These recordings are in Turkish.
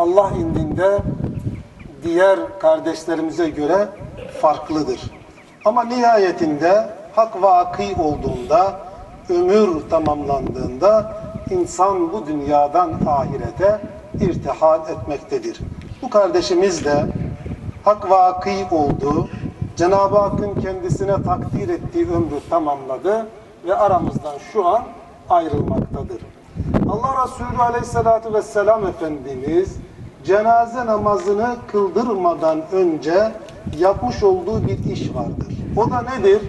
Allah indinde diğer kardeşlerimize göre farklıdır. Ama nihayetinde hak vaki olduğunda, ömür tamamlandığında insan bu dünyadan ahirete irtihal etmektedir. Bu kardeşimiz de hak vaki oldu. Cenab-ı Hakk'ın kendisine takdir ettiği ömrü tamamladı ve aramızdan şu an ayrılmaktadır. Allah Resulü Aleyhisselatü Vesselam Efendimiz cenaze namazını kıldırmadan önce yapmış olduğu bir iş vardır. O da nedir?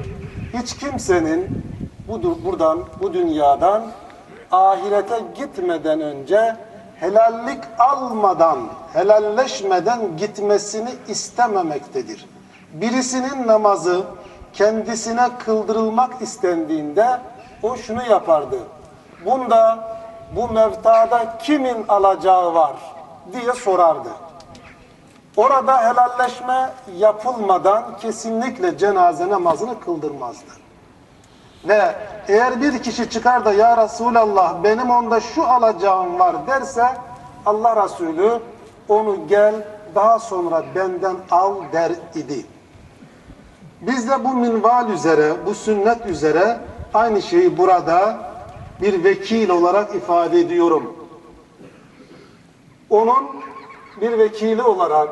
Hiç kimsenin budur, buradan, bu dünyadan ahirete gitmeden önce helallik almadan, helalleşmeden gitmesini istememektedir. Birisinin namazı kendisine kıldırılmak istendiğinde o şunu yapardı. Bunda bu mevtada kimin alacağı var diye sorardı. Orada helalleşme yapılmadan kesinlikle cenaze namazını kıldırmazdı. Ve eğer bir kişi çıkar da ya Resulallah benim onda şu alacağım var derse Allah Resulü onu gel daha sonra benden al der idi. Biz de bu minval üzere, bu sünnet üzere aynı şeyi burada bir vekil olarak ifade ediyorum. Onun bir vekili olarak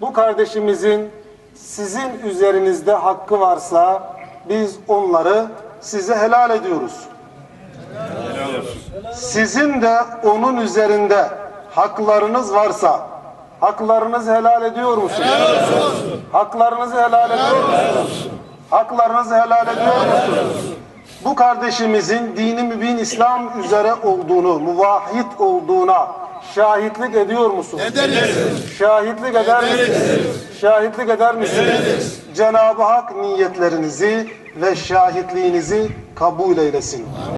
bu kardeşimizin sizin üzerinizde hakkı varsa biz onları size helal ediyoruz. Sizin de onun üzerinde haklarınız varsa haklarınızı helal ediyor musunuz? Haklarınızı helal ediyor musunuz? Haklarınızı helal ediyor musunuz? Bu kardeşimizin dini mübin İslam üzere olduğunu, muvahhid olduğuna şahitlik ediyor musunuz? Ederiz. Şahitlik eder misiniz? Şahitlik eder misiniz? Cenab-ı Hak niyetlerinizi ve şahitliğinizi kabul eylesin.